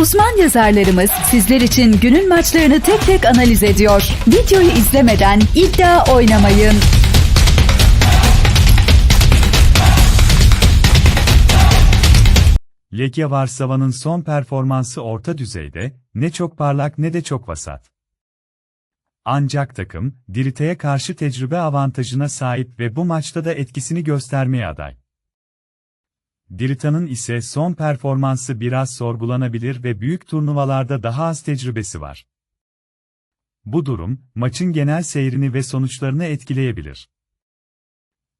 Uzman yazarlarımız sizler için günün maçlarını tek tek analiz ediyor. Videoyu izlemeden iddia oynamayın. Leke Varsava'nın son performansı orta düzeyde, ne çok parlak ne de çok vasat. Ancak takım, Dirite'ye karşı tecrübe avantajına sahip ve bu maçta da etkisini göstermeye aday. Dirita'nın ise son performansı biraz sorgulanabilir ve büyük turnuvalarda daha az tecrübesi var. Bu durum, maçın genel seyrini ve sonuçlarını etkileyebilir.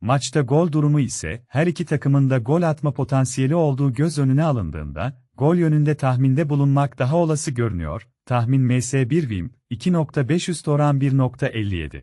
Maçta gol durumu ise her iki takımın da gol atma potansiyeli olduğu göz önüne alındığında, gol yönünde tahminde bulunmak daha olası görünüyor. Tahmin MS1 Wim 2.500 oran 1.57.